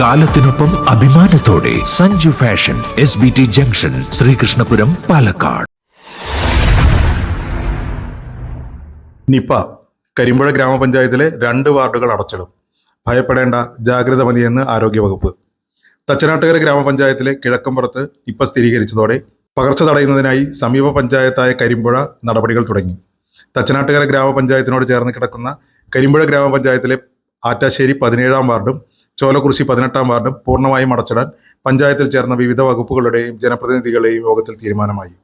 കാലത്തിനൊപ്പം അഭിമാനത്തോടെ Sanju fashion S B T junction Sreekrishnapuram Palakkad. Nipah Karimpuzha ഗ്രാമപഞ്ചായത്തിലെ രണ്ട് വാർഡുകൾ അടച്ചിടും. ഭയപ്പെടേണ്ട ജാഗ്രത മതിയെന്ന് ആരോഗ്യവകുപ്പ്. തച്ചനാട്ടുകര ഗ്രാമപഞ്ചായത്തിലെ കിഴക്കമ്പുറത്ത് നിപ്പ സ്ഥിരീകരിച്ചതോടെ പകർച്ച തടയുന്നതിനായി സമീപ പഞ്ചായത്തായ കരിമ്പുഴ നടപടികൾ തുടങ്ങി. തച്ചനാട്ടുകര ഗ്രാമപഞ്ചായത്തിനോട് ചേർന്ന് കിടക്കുന്ന കരിമ്പുഴ ഗ്രാമപഞ്ചായത്തിലെ ആറ്റാശ്ശേരി പതിനേഴാം വാർഡും ചോലക്കുറിശി പതിനെട്ടാം വാർഡ് പൂർണമായും അടച്ചിടാൻ പഞ്ചായത്തിൽ ചേർന്ന വിവിധ വകുപ്പുകളുടെയും ജനപ്രതിനിധികളുടെയും യോഗത്തിൽ തീരുമാനമായി.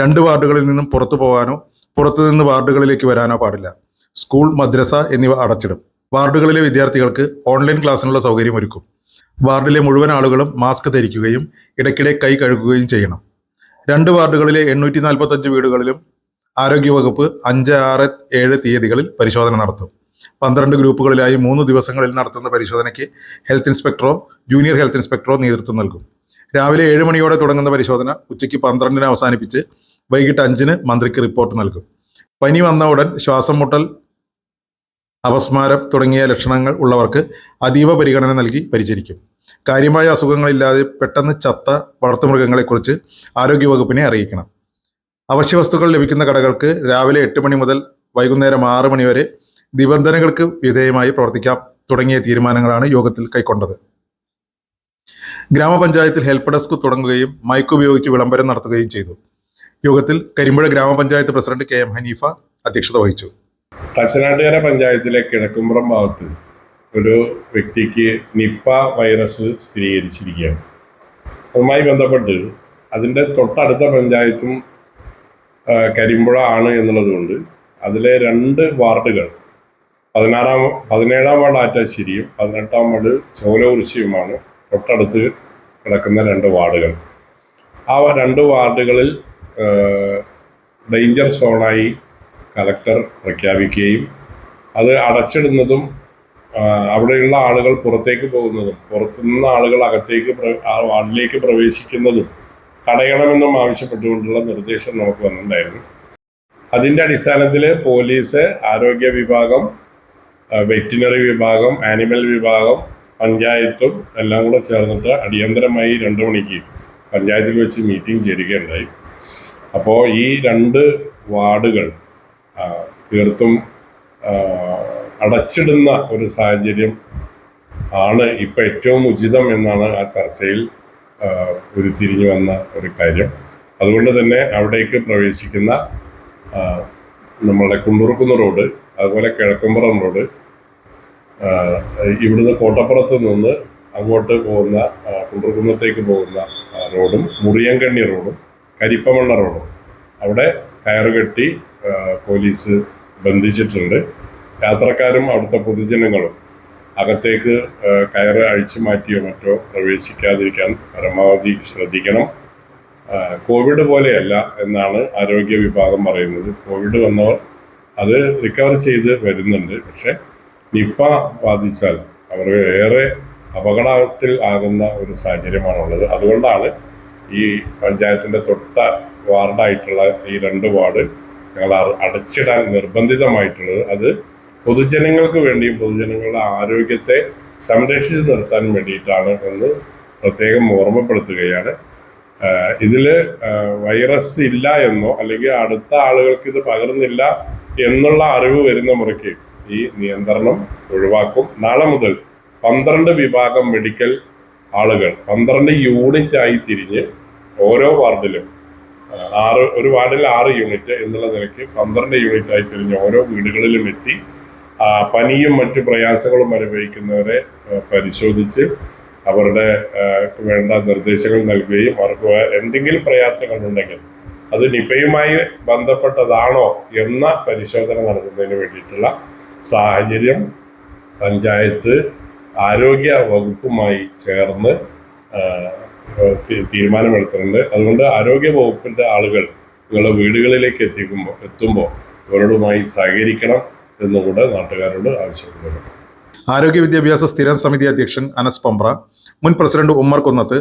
രണ്ട് വാർഡുകളിൽ നിന്നും പുറത്തു പോകാനോ പുറത്തുനിന്ന് വാർഡുകളിലേക്ക് വരാനോ പാടില്ല. സ്കൂൾ മദ്രസ എന്നിവ അടച്ചിടും. വാർഡുകളിലെ വിദ്യാർത്ഥികൾക്ക് ഓൺലൈൻ ക്ലാസ്സിനുള്ള സൗകര്യം ഒരുക്കും. വാർഡിലെ മുഴുവൻ ആളുകളും മാസ്ക് ധരിക്കുകയും ഇടയ്ക്കിടെ കൈ കഴുകുകയും ചെയ്യണം. രണ്ട് വാർഡുകളിലെ എണ്ണൂറ്റി നാൽപ്പത്തഞ്ച് വീടുകളിലും ആരോഗ്യവകുപ്പ് അഞ്ച് ആറ് ഏഴ് തീയതികളിൽ പരിശോധന നടത്തും. പന്ത്രണ്ട് ഗ്രൂപ്പുകളിലായി മൂന്ന് ദിവസങ്ങളിൽ നടത്തുന്ന പരിശോധനയ്ക്ക് ഹെൽത്ത് ഇൻസ്പെക്ടറോ ജൂനിയർ ഹെൽത്ത് ഇൻസ്പെക്ടറോ നേതൃത്വം നൽകും. രാവിലെ ഏഴ് മണിയോടെ തുടങ്ങുന്ന പരിശോധന ഉച്ചയ്ക്ക് പന്ത്രണ്ടിന് അവസാനിപ്പിച്ച് വൈകിട്ട് അഞ്ചിന് മന്ത്രിക്ക് റിപ്പോർട്ട് നൽകും. പനി വന്ന ഉടൻ ശ്വാസം മുട്ടൽ അപസ്മാരം തുടങ്ങിയ ലക്ഷണങ്ങൾ ഉള്ളവർക്ക് അതീവ പരിഗണന നൽകി പരിചരിക്കും. കാര്യമായ അസുഖങ്ങളില്ലാതെ പെട്ടെന്ന് ചത്ത വളർത്തുമൃഗങ്ങളെക്കുറിച്ച് ആരോഗ്യവകുപ്പിനെ അറിയിക്കണം. അവശ്യവസ്തുക്കൾ ലഭിക്കുന്ന കടകൾക്ക് രാവിലെ എട്ട് മണി മുതൽ വൈകുന്നേരം ആറ് മണി വരെ നിബന്ധനകൾക്ക് വിധേയമായി പ്രവർത്തിക്കാം തുടങ്ങിയ തീരുമാനങ്ങളാണ് യോഗത്തിൽ കൈക്കൊണ്ടത്. ഗ്രാമപഞ്ചായത്തിൽ ഹെൽപ്പ് ഡെസ്ക് തുടങ്ങുകയും മൈക്ക് ഉപയോഗിച്ച് വിളംബരം നടത്തുകയും ചെയ്തു. യോഗത്തിൽ കരിമ്പുഴ ഗ്രാമപഞ്ചായത്ത് പ്രസിഡന്റ് കെ എം ഹനീഫ അധ്യക്ഷത വഹിച്ചു. തച്ചനാട്ടുകര പഞ്ചായത്തിലെ കിഴക്കുംപുറം ഭാഗത്ത് ഒരു വ്യക്തിക്ക് നിപ്പ വൈറസ് സ്ഥിരീകരിച്ചിരിക്കുകയാണ്. അതുമായി ബന്ധപ്പെട്ട് അതിന്റെ തൊട്ടടുത്ത പഞ്ചായത്തും കരിമ്പുഴ ആണ് എന്നുള്ളതുകൊണ്ട് അതിലെ രണ്ട് വാർഡുകൾ പതിനാറാം പതിനേഴാം വാർഡ് ആറ്റാശ്ശേരിയും പതിനെട്ടാം വാർഡ് ചോലകുറിശിയുമാണ് തൊട്ടടുത്ത് കിടക്കുന്ന രണ്ട് വാർഡുകൾ. ആ രണ്ട് വാർഡുകളിൽ ഡേഞ്ചർ സോണായി കലക്ടർ പ്രഖ്യാപിക്കുകയും അത് അടച്ചിടുന്നതും അവിടെയുള്ള ആളുകൾ പുറത്തേക്ക് പോകുന്നതും പുറത്തുനിന്ന് ആളുകൾ അകത്തേക്ക് ആ വാർഡിലേക്ക് പ്രവേശിക്കുന്നതും തടയണമെന്നും ആവശ്യപ്പെട്ടുകൊണ്ടുള്ള നിർദ്ദേശം നമുക്ക് വന്നിട്ടുണ്ടായിരുന്നു. അതിന്റെ അടിസ്ഥാനത്തിൽ പോലീസ് ആരോഗ്യ വിഭാഗം വെറ്റിനറി വിഭാഗം ആനിമൽ വിഭാഗം പഞ്ചായത്തും എല്ലാം കൂടെ ചേർന്നിട്ട് അടിയന്തരമായി രണ്ട് മണിക്ക് പഞ്ചായത്തിൽ വെച്ച് മീറ്റിംഗ് ചേരുകയുണ്ടായി. അപ്പോൾ ഈ രണ്ട് വാർഡുകൾ തീർത്തും അടച്ചിടുന്ന ഒരു സാഹചര്യം ആണ് ഇപ്പം ഏറ്റവും ഉചിതം എന്നാണ് ആ ചർച്ചയിൽ ഉരുത്തിരിഞ്ഞു വന്ന ഒരു കാര്യം. അതുകൊണ്ട് തന്നെ അവിടേക്ക് പ്രവേശിക്കുന്ന നമ്മളെ കുണ്ടുറുക്കുന്ന റോഡ് അതുപോലെ കിഴക്കുംപുറം റോഡ് ഇവിടുന്ന് കോട്ടപ്പുറത്ത് നിന്ന് അങ്ങോട്ട് പോകുന്ന കുണ്ടർകുന്നത്തേക്ക് പോകുന്ന റോഡും മുറിയങ്കണ്ണി റോഡും കരിപ്പമണ്ണ റോഡും. അവിടെ കയറുകെട്ടി പോലീസ് ബന്ധിച്ചിട്ടുണ്ട്. യാത്രക്കാരും അവിടുത്തെ പൊതുജനങ്ങളും അകത്തേക്ക് കയറ് അഴിച്ചു മാറ്റിയോ മറ്റോ പ്രവേശിക്കാതിരിക്കാൻ പരമാവധി ശ്രദ്ധിക്കണം. കോവിഡ് പോലെയല്ല എന്നാണ് ആരോഗ്യ വിഭാഗം പറയുന്നത്. കോവിഡ് വന്നവർ അത് റിക്കവർ ചെയ്ത് വരുന്നുണ്ട്. പക്ഷെ നിപ്പ ബാധിച്ചാൽ അവർ ഏറെ അപകടത്തിൽ ആകുന്ന ഒരു സാഹചര്യമാണുള്ളത്. അതുകൊണ്ടാണ് ഈ പഞ്ചായത്തിന്റെ തൊട്ട വാർഡായിട്ടുള്ള ഈ രണ്ട് വാർഡ് ഞങ്ങൾ അടച്ചിടാൻ നിർബന്ധിതമായിട്ടുള്ളത്. അത് പൊതുജനങ്ങൾക്ക് വേണ്ടിയും പൊതുജനങ്ങളുടെ ആരോഗ്യത്തെ സംരക്ഷിച്ച് നിർത്താൻ വേണ്ടിയിട്ടാണ് എന്ന് പ്രത്യേകം ഓർമ്മപ്പെടുത്തുകയാണ്. ഇതിൽ വൈറസ് ഇല്ല എന്നോ അല്ലെങ്കിൽ അടുത്ത ആളുകൾക്ക് ഇത് പകർന്നില്ല എന്നുള്ള അറിവ് വരുന്ന മുറയ്ക്ക് ഈ നിയന്ത്രണം ഒഴിവാക്കും. നാളെ മുതൽ പന്ത്രണ്ട് വിഭാഗം മെഡിക്കൽ ആളുകൾ പന്ത്രണ്ട് യൂണിറ്റ് ആയി തിരിഞ്ഞ് ഓരോ വാർഡിലും ആറ് ഒരു വാർഡിൽ ആറ് യൂണിറ്റ് എന്നുള്ള നിലയ്ക്ക് പന്ത്രണ്ട് യൂണിറ്റ് ആയി തിരിഞ്ഞ് ഓരോ വീടുകളിലും എത്തി പനിയും മറ്റ് പ്രയാസങ്ങളും അനുഭവിക്കുന്നവരെ പരിശോധിച്ച് അവരുടെ വേണ്ട നിർദ്ദേശങ്ങൾ നൽകുകയും അവർക്ക് എന്തെങ്കിലും പ്രയാസങ്ങളുണ്ടെങ്കിൽ അത് നിപയുമായി ബന്ധപ്പെട്ടതാണോ എന്ന പരിശോധന നടത്തുന്നതിന് വേണ്ടിയിട്ടുള്ള സാഹചര്യം പഞ്ചായത്ത് ആരോഗ്യ വകുപ്പുമായി ചേർന്ന് തീരുമാനമെടുത്തിട്ടുണ്ട്. അതുകൊണ്ട് ആരോഗ്യ വകുപ്പിന്റെ ആളുകൾ നിങ്ങളുടെ വീടുകളിലേക്ക് എത്തിക്കുമ്പോൾ എത്തുമ്പോൾ ഇവരോടുമായി സഹകരിക്കണം എന്നുകൂടെ നാട്ടുകാരോട് ആവശ്യപ്പെടുന്നു. ആരോഗ്യ വിദ്യാഭ്യാസ സ്ഥിരം സമിതി അധ്യക്ഷൻ അനസ് പമ്പ്ര മുൻ പ്രസിഡന്റ് ഉമ്മർ കുന്നത്ത്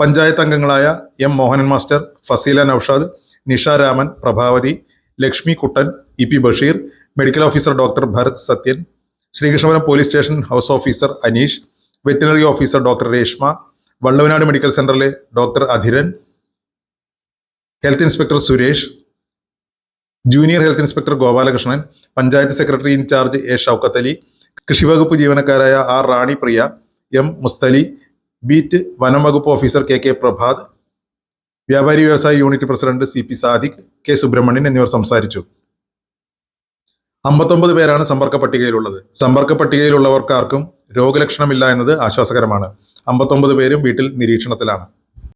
പഞ്ചായത്ത് അംഗങ്ങളായ M Mohanan master Faseela Noushad Nisha Raman Prabhavathi Lakshmi Kuttan E P Basheer medical officer doctor Bharath Sathyan Sreekrishnapuram police station house officer Aneesh veterinary officer doctor Reshma Valluvanad medical സെന്ററിലെ doctor Adhiran health inspector Suresh junior health inspector Gopalakrishnan panchayat secretary in charge A Shoukath Ali കൃഷിവകുപ്പ് ജീവനക്കാരായ R Rani Priya M Musthali beat വനം വകുപ്പ് officer K K Prabhath വ്യാപാരി വ്യവസായ unit president C P Sadiq K Subramanian എന്നിവർ സംസാരിച്ചു. അമ്പത്തൊമ്പത് പേരാണ് സമ്പർക്ക പട്ടികയിലുള്ളത്. സമ്പർക്ക പട്ടികയിലുള്ളവർക്കാർക്കും രോഗലക്ഷണമില്ല എന്നത് ആശ്വാസകരമാണ്. അമ്പത്തൊമ്പത് പേരും വീട്ടിൽ നിരീക്ഷണത്തിലാണ്.